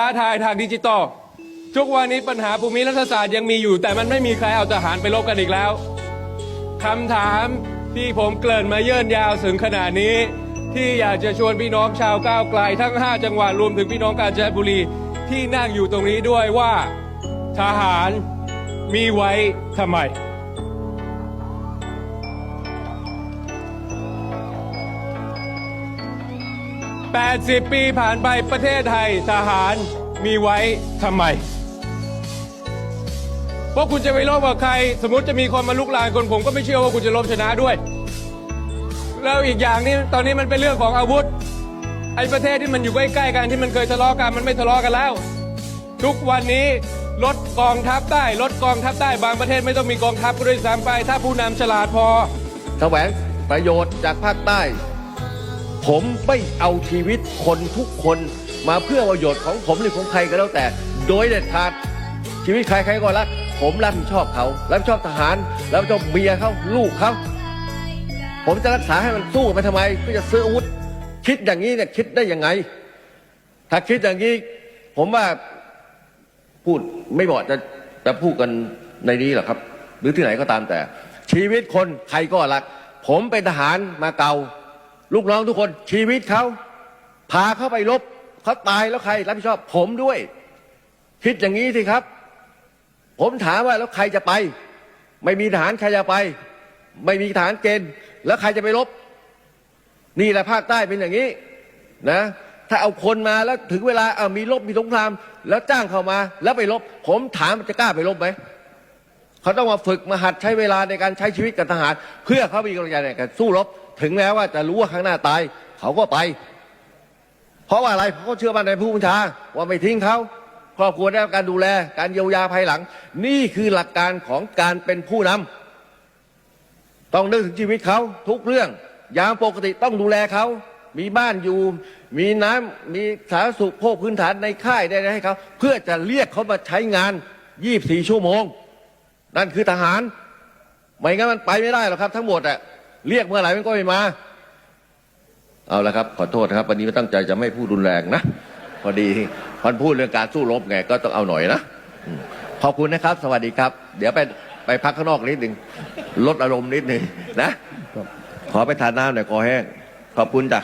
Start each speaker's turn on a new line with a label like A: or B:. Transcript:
A: ท้าทายทางดิจิตอลทุกวันนี้ปัญหาภูมิรัฐศาสตร์ยังมีอยู่ แต่มันไม่มีใครเอาทหารไปรบกันอีกแล้วคำถามที่ผมเกริ่นมาเยื่นยาวถึงขนาดนี้ ที่อยากจะชวนพี่น้องชาวก้าวไกล ทั้ง 5 จังหวัดรวมถึงพี่น้องกาญจนบุรีที่นั่งอยู่ตรงนี้ด้วยว่า ทหารมีไว้ทำไม 80 ปีผ่านไปประเทศไทยทหารมีไว้ทำไม เพราะคุณจะไปรบกับใคร สมมติจะมีคนมาลุกลานคนผมก็ไม่เชื่อว่าคุณจะลบชนะด้วย แล้วอีกอย่างนี้ตอนนี้มันเป็นเรื่องของอาวุธ ไอ้ประเทศที่มันอยู่ใกล้ๆกันที่มันเคยทะเลาะกันมันไม่ทะเลาะกันแล้ว ทุกวันนี้ลดกองทัพได้ลดกองทัพได้บางประเทศไม่ต้องมีกองทัพก็ด้วยซ้ำไป ถ้าผู้นำฉลาดพอ
B: แสวงประโยชน์จากภาคใต้ ผมไม่เอาชีวิตคนทุกคนมาเพื่อประโยชน์ของผมหรือของใครก็แล้วแต่ โดยเด็ดขาดชีวิตใครใครก็รัก ผมรับผิดชอบเขารับผิดชอบทหารรับผิดชอบเมียเขาลูกเขาผมจะรักษาให้มันสู้ไปทำไมก็จะซื้ออาวุธ คิดอย่างนี้เนี่ยคิดได้ยังไง ถ้าคิดอย่างนี้ ผมว่าพูดไม่เหมาะจะจะพูดกันในนี้หรอกครับ หรือที่ไหนก็ตามแต่ ชีวิตคนใครก็รัก ผมเป็นทหารมาเก่า ลูกน้องทุกคนชีวิตเขาพาเข้าไปรบเขาตายแล้วใครรับผิดชอบ ผมด้วย คิดอย่างนี้สิครับ ผมถามว่าแล้วใครจะไป ไม่มีทหารใครจะไป ไม่มีทหารเกณฑ์ แล้วใครจะไปรบนี่แหละภาคใต้เป็นอย่างนี้นะถ้าเอาคนมาแล้วถึงเวลาเอามีรบมีสงคราม แล้วจ้างเข้ามา แล้วไปรบผมถามจะกล้าไปรบไหมเขาต้องมาฝึกมาหัดใช้เวลาในการใช้ชีวิตกับทหาร เพื่อเขามีกำลังใจในการสู้รบ ถึงแม้ว่าจะรู้ว่าข้างหน้าตาย เขาก็ไป เพราะว่าอะไรเพราะเขาเชื่อมั่นในผู้บัญชา ว่าไม่ทิ้งเขาครอบครัวได้รับการดูแล การเยียวยาภายหลัง นี่คือหลักการของการเป็นผู้นำต้องนึกถึงชีวิตเขาทุกเรื่อง ยามปกติต้องดูแลเขามีบ้านอยู่ มีน้ำมีสาธารณสุขโภคพื้นฐานในค่ายได้ให้เขาเพื่อจะเรียกเขามาใช้งาน 24 ชั่วโมง นั่นคือทหาร ไม่งั้นมันไปไม่ได้หรอกครับทั้งหมดอะ เรียกเมื่อไหร่มันก็ไม่มา เอาละครับ ขอโทษนะครับ วันนี้ไม่ตั้งใจจะไม่พูดรุนแรงนะ พอดีพันพูดเรื่องการสู้รบไงก็ต้องเอาหน่อยนะขอบคุณนะครับ สวัสดีครับ เดี๋ยวไปไปพักข้างนอกนิดหนึ่งลดอารมณ์นิดหนึ่งนะ ขอไปทานน้ำหน่อยคอแห้งขอบคุณจ้ะ